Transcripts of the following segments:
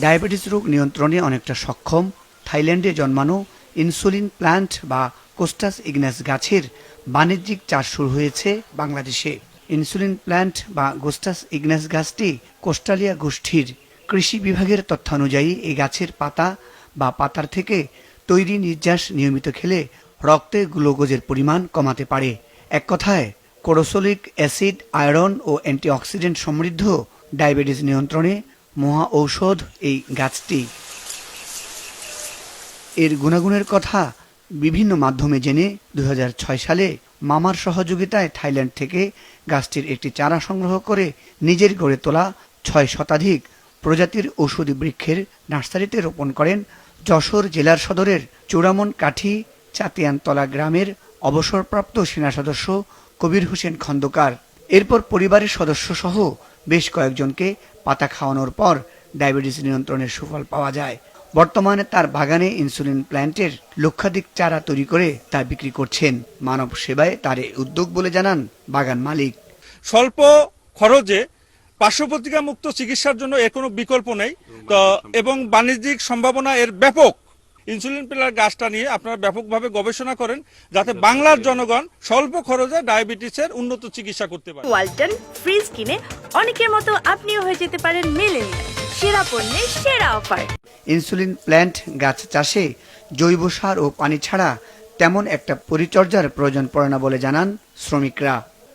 Diabetes রোগ নিয়ন্ত্রণে অনেকটা সক্ষম। থাইল্যান্ডে জন্মানো ইনসুলিন প্ল্যান্ট বা কোস্টাস ইগনাস গাছের বাণিজ্যিক চাষ শুরু হয়েছে বাংলাদেশে। ইনসুলিন প্ল্যান্ট বা গোস্টাস ইগনাস গাছটি কোস্টালিয়া গোষ্ঠীর কৃষি বিভাগের তথ্যানুযায়ী এই গাছের পাতা বা পাতার থেকে তৈরি নির্যাস নিয়মিত খেলে রক্তে গ্লুকোজের পরিমাণ কমাতে পারে। এক কথায়, কোরোসোলিক অ্যাসিড, আয়রন ও অ্যান্টিঅক্সিডেন্ট সমৃদ্ধ ডায়াবেটিস নিয়ন্ত্রণে মহা ঔষধ এই গাছটি। এর গুণাগুণের কথা বিভিন্ন মাধ্যমে জেনে দুই হাজার ছয় সালে মামার সহযোগিতায় থাইল্যান্ড থেকে গাছটির একটি চারা সংগ্রহ করে নিজের গড়ে তোলা ছয় শতাধিক প্রজাতির ঔষধি বৃক্ষের নার্সারিতে রোপণ করেন যশোর জেলার সদরের চূড়ামন কাঠি চাতিয়ানতলা গ্রামের অবসরপ্রাপ্ত সেনা সদস্য কবির হোসেন খন্দকার। এরপর পরিবারের সদস্য সহ বেশ কয়েকজনকে পাতা খাওয়ানোর পর ডায়াবেটিস নিয়ন্ত্রণের সুফল পাওয়া যায়। বর্তমানে তার বাগানে ইনসুলিন প্ল্যান্টের লক্ষাধিক চারা তৈরি করে তা বিক্রি করছেন। মানব সেবায় তার এই উদ্যোগ বলে জানান বাগান মালিক। স্বল্প খরচে পার্শ্বপ্রতিকা মুক্ত চিকিৎসার জন্য এর কোনো বিকল্প নেই। তো এবং বাণিজ্যিক সম্ভাবনা এর ব্যাপক। ইনসুলিন পিলার গাছটা নিয়ে আপনারা ব্যাপকভাবে গবেষণা করেন যাতে বাংলার জনগণ স্বল্প খরচে ডায়াবেটিসের উন্নত চিকিৎসা করতে পারে। ওয়ালটন ফ্রিজ কিনে অনেকের মতো আপনিও হয়ে যেতে পারেন মিলেনিয়াল। সেরা পণ্যের সেরা অফার। ইনসুলিন প্ল্যান্ট গাছ চাষে জৈব সার ও পানি ছাড়া তেমন একটা পরিচর্যার প্রয়োজন পড়ে না বলে জানান শ্রমিকরা।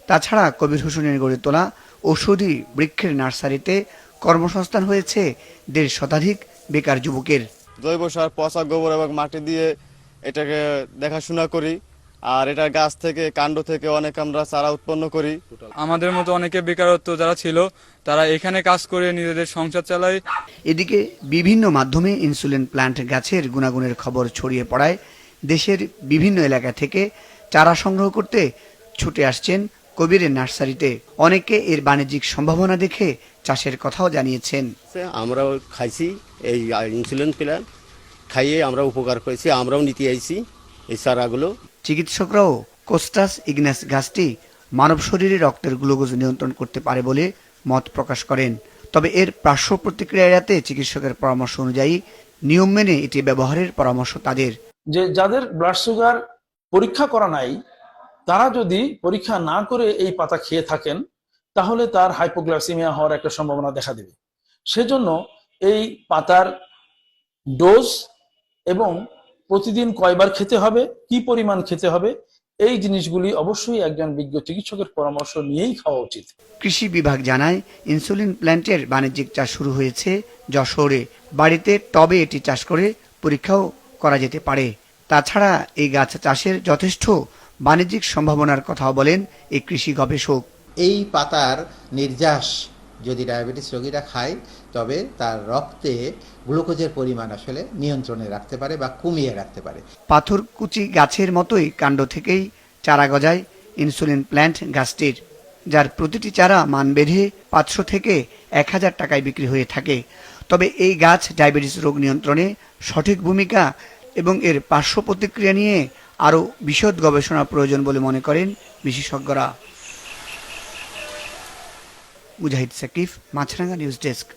তাছাড়া কবির হোসেনের গড়ে তোলা ঔষধি বৃক্ষের নার্সারিতে কর্মসংস্থান হয়েছে দেড় শতাধিক বেকার যুবকের। জৈব সার পচা গোবর এবং মাটি দিয়ে এটাকে দেখাশোনা করি। আর এটা গাছ থেকে কাণ্ড থেকে অনেক আমরা চারা উৎপন্ন করি। আমাদের মতো অনেকে বেকারত্ব যারা ছিল তারা এখানে কাজ করে নিজেদের সংসার চালায়। এদিকে বিভিন্ন মাধ্যমে ইনসুলিন প্ল্যান্ট গাছের গুণাগুণের খবর ছড়িয়ে পড়ায় দেশের বিভিন্ন এলাকা থেকে চারা সংগ্রহ করতে ছুটে আসছেন কবিরের নার্সারিতে। অনেকে এর বাণিজ্যিক সম্ভাবনা দেখে চাষের কথাও জানিয়েছেন। আমরাও খাইছি এই ইনসুলিন প্ল্যান্ট খাইয়ে আমরা উপকার করেছি আমরাও নিতে আইছি এই চারাগুলো। চিকিৎসকরাও কোস্টাস ইগনাস গাছটি মানব শরীরে রক্তের গ্লুকোজ নিয়ন্ত্রণ করতে পারে বলে মত প্রকাশ করেন। তবে এর পার্শ্ব প্রতিক্রিয়া এড়াতে চিকিৎসকের পরামর্শ অনুযায়ী নিয়ম মেনে এটি ব্যবহারের পরামর্শ তাদের। যে যাদের ব্লাড সুগার পরীক্ষা করা নাই, তারা যদি পরীক্ষা না করে এই পাতা খেয়ে থাকেন, তাহলে তার হাইপোগ্লাসিমিয়া হওয়ার একটা সম্ভাবনা দেখা দেবে। সেজন্য এই পাতার ডোজ এবং প্রতিদিন কয়বার খেতে হবে? কি পরিমাণ খেতে হবে? এই জিনিসগুলি অবশ্যই একজন বিজ্ঞ চিকিৎসকের পরামর্শ নিয়েই খাওয়া উচিত। কৃষি বিভাগ জানায় ইনসুলিন প্ল্যান্টের বাণিজ্যিক চাষ শুরু হয়েছে যশোরে। বাড়িতে টবে এটি চাষ করে পরীক্ষাও করা যেতে পারে। তাছাড়া এই গাছ চাষের যথেষ্ট বাণিজ্যিক সম্ভাবনার কথাও বলেন এই কৃষি গবেষক। এই পাতার নির্যাস যদি ডায়াবেটিস রোগীরা খায়, তবে তার রক্তে গ্লুকোজের পরিমাণ আসলে নিয়ন্ত্রণে রাখতে পারে বা কমিয়ে রাখতে পারে। পাথরকুচি গাছের মতোই কাণ্ড থেকেই চারা গজায় ইনসুলিন প্ল্যান্ট গাছটির, যার প্রতিটি চারা মান বেঁধে পাঁচশো থেকে এক হাজার টাকায় বিক্রি হয়ে থাকে। তবে এই গাছ ডায়াবেটিস রোগ নিয়ন্ত্রণে সঠিক ভূমিকা এবং এর পার্শ্ব প্রতিক্রিয়া নিয়ে আরও বিশদ গবেষণা প্রয়োজন বলে মনে করেন বিশেষজ্ঞরা। Mujahid Saqif Maasranga news desk.